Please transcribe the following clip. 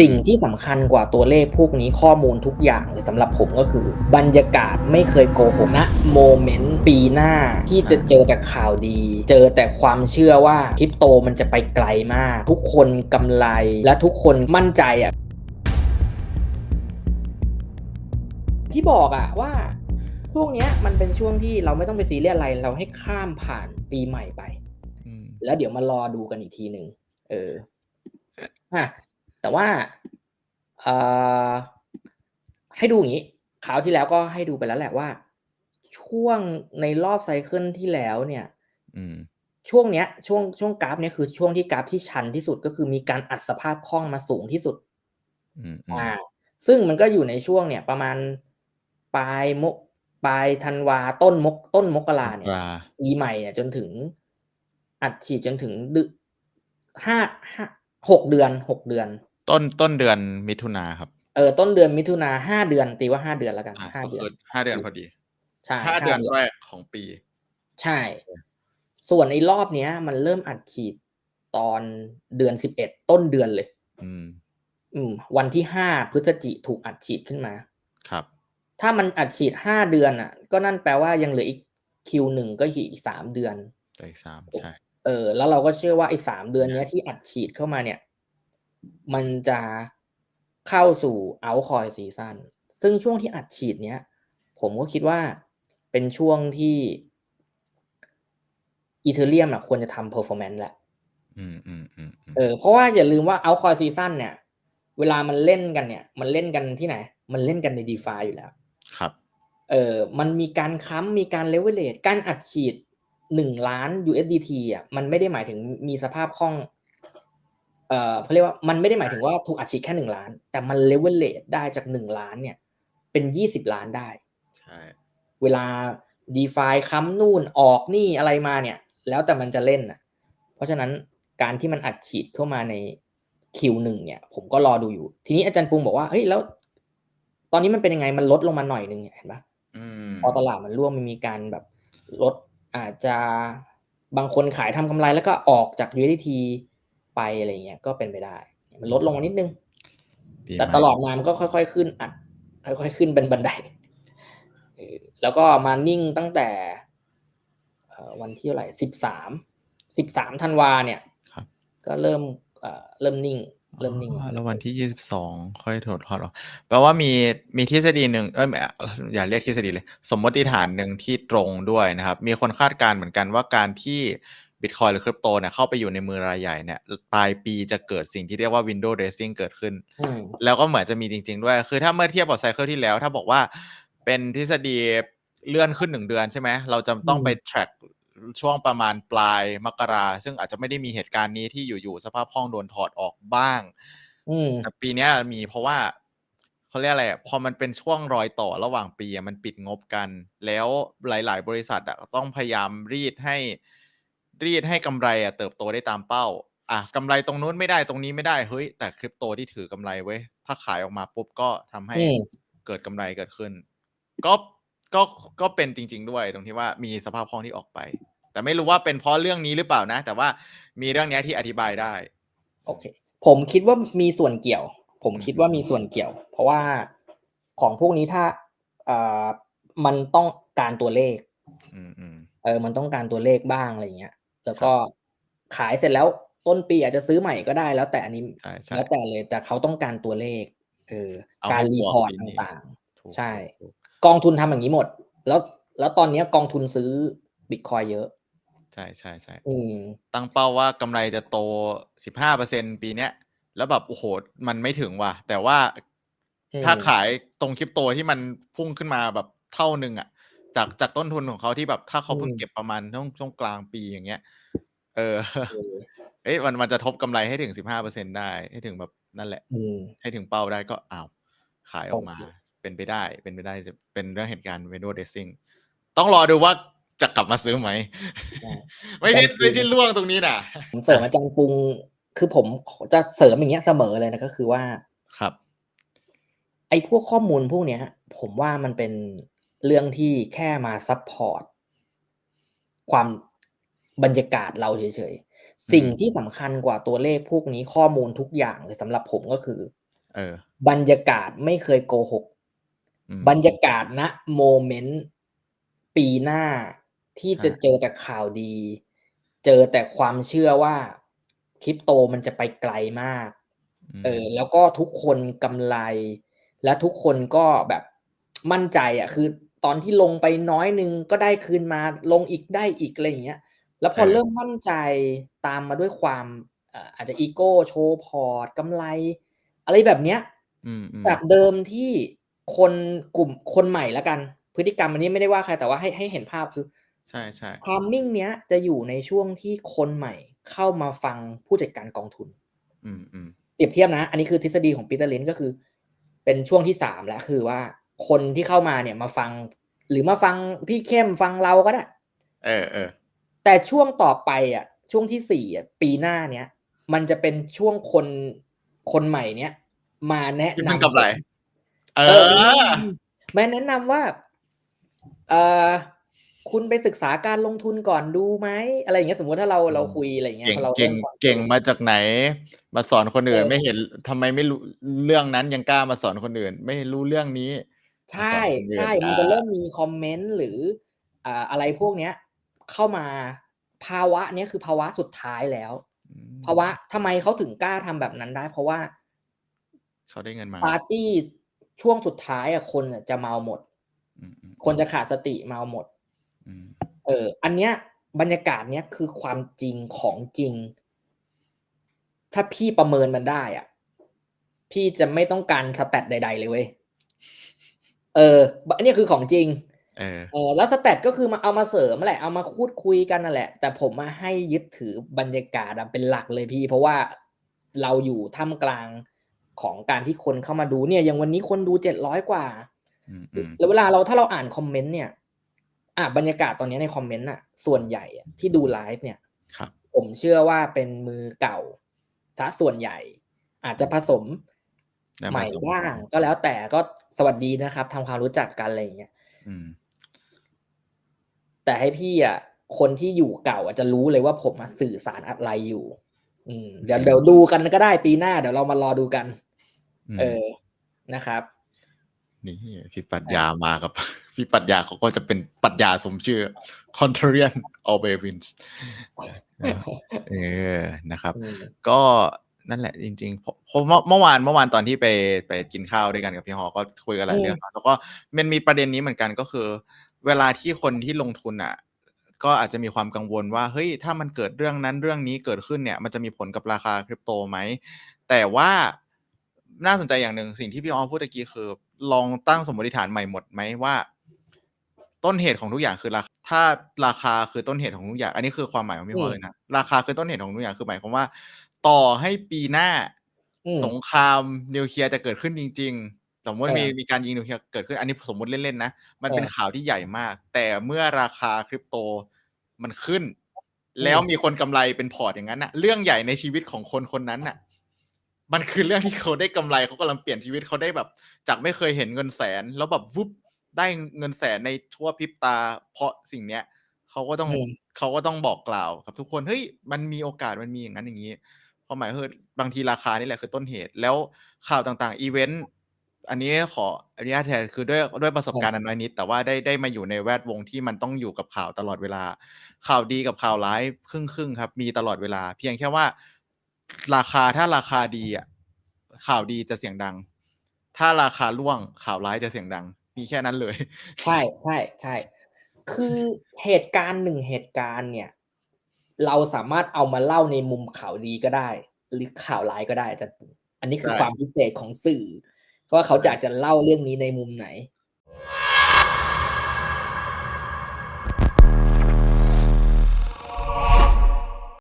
สิ่งที่สำคัญกว่าตัวเลขพวกนี้ข้อมูลทุกอย่างเลยสำหรับผมก็คือ บรรยากาศไม่เคยโกหกนะโมเมนต์ปีหน้าที่จะเจอแต่ข่าวดี เจอแต่ความเชื่อว่าคริปโตมันจะไปไกลมาก ทุกคนกำไรและทุกคนมั่นใจอะที่บอกอะว่าช่วงเนี้ยมันเป็นช่วงที่เราไม่ต้องไปซีเรียสอะไร เราให้ข้ามผ่านปีใหม่ไปแล้วเดี๋ยวมารอดูกันอีกทีหนึ่งเอออะ แต่ว่าเอ่อให้ดูอย่างนี้คราวที่แล้วก็ให้ดูไปแล้วแหละว่า ช่วงในรอบไซเคิลที่แล้วเนี่ยอืมช่วงเนี้ยช่วงช่วงกราฟเนี้ยคือช่วงที่กราฟที่ชันที่สุดก็คือมีการอัดสภาพคล่องมาสูงที่สุดอืมอืมอ่า ซึ่งมันก็อยู่ในช่วงเนี่ย ประมาณปลายมกปลายธันวาต้นมกต้นมกราเนี่ยปลาปีใหม่เนี่ยจนถึง อัดฉีดจนถึงดึห้าห้าหกเดือนหกเดือน ต้นต้นเดือนมิถุนาครับ เออต้นเดือนมิถุนาห้าเดือนตีว่าห้าเดือนแล้วกันอะห้าก็เดือคืนอห้าเดือนพอดีใช่ห้าเดือนแรกของปี ใช่ ส่วนในรอบเนี้ย มันเริ่มอัดฉีดตอนเดือนสิบเอ็ดต้นเดือนเลย อืม อืม วันที่ห้าพฤศจิถูกอัดฉีดขึ้นมา ครับ ถ้ามันอัดฉีดห้าเดือนอะ ก็นั่นแปลว่ายังเหลืออีกคิวหนึ่งก็อีกสามเดือนแต่อีกสามใช่ เออ แล้วเราก็เชื่อว่าไอ้สามเดือนเนี้ยที่อัดฉีดเข้ามาเนี่ย มันจะเข้าสู่เอาคอยซีซันซึ่งช่วงที่อัดฉีดเนี้ย ผมก็คิดว่าเป็นช่วงที่อีเทเรียมอะควรจะทำเพอร์ฟอร์แมนซ์แหละอืมอืมอืมอืมเออเพราะว่าอย่าลืมว่าเอาคอยซีซันเนี่ย เวลามันเล่นกันเนี่ย มันเล่นกันที่ไหน มันเล่นกันในดีฟาอยู่แล้ว ครับ เออมันมีการค้ำมีการเลเวลเลตการอัดฉีดหนึ่งล้าน USDT อะมันไม่ได้หมายถึงมีสภาพคล่อง เอ่อเขาเรียกว่ามันไม่ได้หมายถึงว่าถูกอัดฉีดแค่หนึ่งล้าน แต่มันเลเวลเลตได้จากหนึ่งล้านเนี่ย เป็นยี่สิบล้านได้ใช่เวลา d e f i ค้ำนู่นออกนี่อะไรมาเนี่ย แล้วแต่มันจะเล่นอะ เพราะฉะนั้นการที่มันอัดฉีดเข้ามาในคิวหนึ่งเนี่ย ผมก็รอดูอยู่ ทีนี้อาจารย์ปุงบอกว่าเฮ้ยแล้ว ตอนนี้มันเป็นยังไงมันลดลงมาหน่อยนึงเนี่ยเห็นปะอืมพอตลาดมันร่วงมันมีการแบบลดอาจจะบางคนขายทำกำไรแล้วก็ออกจาก USDT ไปอะไรเงี้ยก็เป็นไปได้ มันลดลงมานิดนึงปีแต่ใหม่ตลอดมามันก็ค่อย ๆ ขึ้นอัดค่อยๆขึ้นเป็นบันไดเออแล้วก็มานิ่งตั้งแต่เอ่อวันที่เท่าไหร่สิบสามสิบสามธันวาเนี่ยครับก็เริ่มเอ่อเริ่มนิ่ง เริ่มนิ่งอ๋อแล้ววันที่ยี่สิบสองค่อยถอดถอดออกแปลว่ามีมีทฤษฎีหนึ่งเอ้ยไม่อย่าเรียกทฤษฎีเลย สมมติฐานหนึ่งที่ตรงด้วยนะครับ มีคนคาดการณ์เหมือนกันว่าการที่ บิตคอยหรือคริปโตเนี่ยเข้าไปอยู่ในมือรายใหญ่เนี่ยปลายปีจะเกิดสิ่งที่เรียกว่า window dressing เกิดขึ้นอืมแล้วก็เหมือนจะมีจริง ๆ ด้วย คือถ้าเมื่อเทียบกับไซเคิลที่แล้ว ถ้าบอกว่าเป็นทฤษฎีเลื่อนขึ้นหนึ่งเดือนใช่ไหม เราจะต้องไป track ช่วงประมาณปลายมกรา ซึ่งอาจจะไม่ได้มีเหตุการณ์นี้ที่อยู่ๆสภาพคล่องโดนถอดออกบ้างอืมแต่ปีเนี้ยมีเพราะว่าเขาเรียกอะไรอะพอมันเป็นช่วงรอยต่อระหว่างปีอะมันปิดงบกัน แล้วหลาย ๆ บริษัทอะต้องพยายามรีดให้ รีดให้กำไรอะเติบโตได้ตามเป้า อะกำไรตรงนู้นไม่ได้ตรงนี้ไม่ได้เฮ้ย แต่คริปโตที่ถือกำไรเว้ยถ้าขายออกมาปุ๊บก็ทำให้อืมเกิดกำไรเกิดขึ้น ก็ก็ก็เป็นจริง ๆ ด้วยตรงที่ว่ามีสภาพคล่องที่ออกไป แต่ไม่รู้ว่าเป็นเพราะเรื่องนี้หรือเปล่านะ แต่ว่ามีเรื่องเนี้ยที่อธิบายได้ โอเค ผมคิดว่ามีส่วนเกี่ยว ผมคิดว่ามีส่วนเกี่ยว เพราะว่าของพวกนี้ถ้าเอ่อมันต้องการตัวเลขอืมอืมเออ มันต้องการตัวเลขบ้างอะไรเงี้ย แล้วก็ขายเสร็จแล้วต้นปีอาจจะซื้อใหม่ก็ได้แล้วแต่อันนี้ใช่ใช่แล้วแต่เลยแต่เขาต้องการตัวเลขเออเอาการให้รีบวกพอร์ตปีนี้ต่างถูกๆใช่ถูกกองทุนทำอย่างนี้หมด แล้วแล้วตอนเนี้ยกองทุนซื้อบิตคอยเยอะ ใช่ใช่ใช่อืมตั้งเป้าว่ากำไรจะโตสิบห้าเปอร์เซ็นปีเนี้ย แล้วแบบโอ้โหมันไม่ถึงว่ะ แต่ว่าอืมถ้าขายตรงคริปโตที่มันพุ่งขึ้นมาแบบเท่าหนึ่งอะ จากจากต้นทุนของเขาที่แบบถ้าเขาเพิ่งเก็บประมาณช่วงช่วงกลางปีอย่างเงี้ย เออ เออเอ้ยมันมันจะทบกำไรให้ถึงสิบห้าเปอร์เซ็นได้ให้ถึงแบบนั่นแหละอืมให้ถึงเป้าได้ก็อ้าวขายออกมาโอเคเป็นไปได้ เป็นไปได้จะเป็นเรื่องเหตุการณ์ window dressing ต้องรอดูว่าจะกลับมาซื้อไหม ไม่ใช่ไม่ใช่ล่วงตรงนี้นะผมเสริมอาจารย์ปรุง คือผมจะเสริมอย่างเงี้ยเสมอเลยนะก็คือว่าครับ ไอ้พวกข้อมูลพวกเนี้ยผมว่ามันเป็น เรื่องที่แค่มาซัพพอร์ตความบรรยากาศเราเฉยๆ สิ่งที่สำคัญกว่าตัวเลขพวกนี้ข้อมูลทุกอย่างเลยสำหรับผมก็คือ เออ บรรยากาศไม่เคยโกหกอืมบรรยากาศณโมเมนต์ปีหน้าที่ใช่จะเจอแต่ข่าวดี เจอแต่ความเชื่อว่าคริปโตมันจะไปไกลมากมเออ แล้วก็ทุกคนกำไร และทุกคนก็แบบมั่นใจอะคือ ตอนที่ลงไปน้อยหนึงก็ได้คืนมาลงอีกได้อีกอะไรอย่างเงี้ย แล้วพอเริ่มมั่นใจตามมาด้วยความเอ่ออาจจะอีโก้โชว์พอร์ตกำไร อะไรแบบเนี้ยอืมอืมจากเดิมที่คนกลุ่มคนใหม่ละกัน พฤติกรรมอันนี้ไม่ได้ว่าใครแต่ว่าให้ให้เห็นภาพคือ ใช่ใช่ทามมิ่งเนี้ยจะอยู่ในช่วงที่คนใหม่เข้ามาฟังผู้จัดการกองทุนอืมอืมเปรียบเทียบนะ อันนี้คือทฤษฎีของปีเตอร์ลินก็คือ เป็นช่วงที่สามแล้วคือว่า คนที่เข้ามาเนี่ยมาฟัง หรือมาฟังพี่เข้มฟังเราก็ได้ เออเออแต่ช่วงต่อไปอะ ช่วงที่สี่อะปีหน้าเนี้ยมันจะเป็นช่วงคนคนใหม่เนี้ยมาแนะที่นำเพิ่งกำไรเอเอออแม่แนะนำว่า เออคุณไปศึกษาการลงทุนก่อนดูไหมอะไรอย่างเงี้ยสมมติถ้าเราอืมเราคุยอะไรอย่างเงี้ยเก่งเราเก่งริ่มฟัเก่งมาจากไหน มาสอนคนอื่นเออไม่เห็นทำไมไม่รู้เรื่องนั้นยังกล้ามาสอนคนอื่น ไม่รู้เรื่องนี้ ใช่มาสอนคนอื่นใช่มันจะเริ่มมีคอมเมนต์หรืออ่าอะไรพวกเนี้ย เข้ามาภาวะเนี้ยคือภาวะสุดท้ายแล้วอืมภาวะทำไมเขาถึงกล้าทำแบบนั้นได้ เพราะว่าเขาได้เงินมาปาร์ตี้ช่วงสุดท้ายอะคนอะจะเมาหมดอืมอืมคนจะขาดสติเมาหมดอืมเออ อันเนี้ย บรรยากาศเนี้ยคือความจริงของจริง ถ้าพี่ประเมินมันได้ อะ พี่จะไม่ต้องการสแตทใด ๆ เลยเว้ย เอออันนี้คือของจริงเออเออแล้วสแตทก็คือมาเอามาเสริมแหละเอามาพูดคุยกันนั่นแหละ แต่ผมมาให้ยึดถือบรรยากาศอะเป็นหลักเลยพี่ เพราะว่าเราอยู่ท่ามกลางของการที่คนเข้ามาดูเนี่ย อย่างวันนี้คนดูเจ็ดร้อยกว่าอืมอืมแล้วเวลาเราถ้าเราอ่านคอมเมนต์เนี่ย อะบรรยากาศตอนนี้ในคอมเมนต์อะ ส่วนใหญ่อะที่ดูไลฟ์เนี่ยครับผมเชื่อว่าเป็นมือเก่าซะส่วนใหญ่ อาจจะผสมได้ ใหม่สบ้างก็แล้วแต่ก็สวัสดีนะครับทำความรู้จักกันอะไรอย่างเงี้ยอืมแต่ให้พี่อะ คนที่อยู่เก่าอะจะรู้เลยว่าผมมาสื่อสารอะไรอยู่ อืมเดี๋ยวเดี๋ยวดูกันก็ได้ปีหน้าเดี๋ยวเรามารอดูกันมเออนะครับ นี่พี่ปรัชญามากับ พี่ปรัชญาเขาก็จะเป็นปรัชญาสมชื่อ contrarian always wins เออนะครับอืมก็ นั่นแหละจริงๆผมผมเมื่อเมื่อวานเมื่อวานตอนที่ไปไปกินข้าวด้วยกันกับพี่ฮอก็คุยกันหลายเรื่อง แล้วก็มันมีประเด็นนี้เหมือนกันก็คือ เวลาที่คนที่ลงทุนอะ ก็อาจจะมีความกังวลว่าเฮ้ยถ้ามันเกิดเรื่องนั้นเรื่องนี้เกิดขึ้นเนี่ย มันจะมีผลกับราคาคริปโตไหม แต่ว่าน่าสนใจอย่างหนึ่งสิ่งที่พี่ออพูดตะกี้คือ ลองตั้งสมมติฐานใหม่หมดไหมว่า ต้นเหตุของทุกอย่างคือราคาถ้าราคาคือต้นเหตุของทุกอย่าง อันนี้คือความหมายของพี่วอเลยนะราคาคือต้นเหตุของทุกอย่างคือหมายความว่า ต่อให้ปีหน้าอืมสงครามนิวเคลียร์จะเกิดขึ้นจริง ๆ สมมติเออมีมีการยิงนิวเคลียร์เกิดขึ้น อันนี้สมมติเล่น ๆ นะ มันเป็นเออข่าวที่ใหญ่มาก แต่เมื่อราคาคริปโตมันขึ้น แล้วมีคนกำไรเป็นพอร์ตอย่างนั้นน่ะเรื่องใหญ่ในชีวิตของคนคนนั้นน่ะ มันคือเรื่องที่เขาได้กำไรเขากำลังเปลี่ยนชีวิตเขาได้แบบ จากไม่เคยเห็นเงินแสน แล้วแบบวุบได้เงินแสนในชั่วพริบตา เพราะสิ่งเนี้ยเขาก็ต้องอืมเขาก็ต้องบอกกล่าวกับทุกคนเฮ้ยมันมีโอกาสมันมีอย่างนั้นอย่างนี้ ความหมายคือบางทีราคานี่แหละคือต้นเหตุ แล้วข่าวต่างๆอีเวนต์อันนี้ขออนุญาตแทนคือด้วยด้วยประสบการณ์อันน้อยนิด แต่ว่าได้ได้มาอยู่ในแวดวงที่มันต้องอยู่กับข่าวตลอดเวลา ข่าวดีกับข่าวร้ายครึ่งครึ่งครับ มีตลอดเวลา เพียงแค่ว่า ราคาถ้าราคาดีอะข่าวดีจะเสียงดัง ถ้าราคาร่วงข่าวร้ายจะเสียงดัง มีแค่นั้นเลย ใช่ใช่ใช่คือเหตุการณ์หนึ่งเหตุการณ์เนี่ย เราสามารถเอามาเล่าในมุมข่าวดีก็ได้ หรือข่าวร้ายก็ได้อาจารย์ปูอันนี้คือใช่ความพิเศษของสื่อว่าเขาอยากจะเล่าเรื่องนี้ในมุมไหน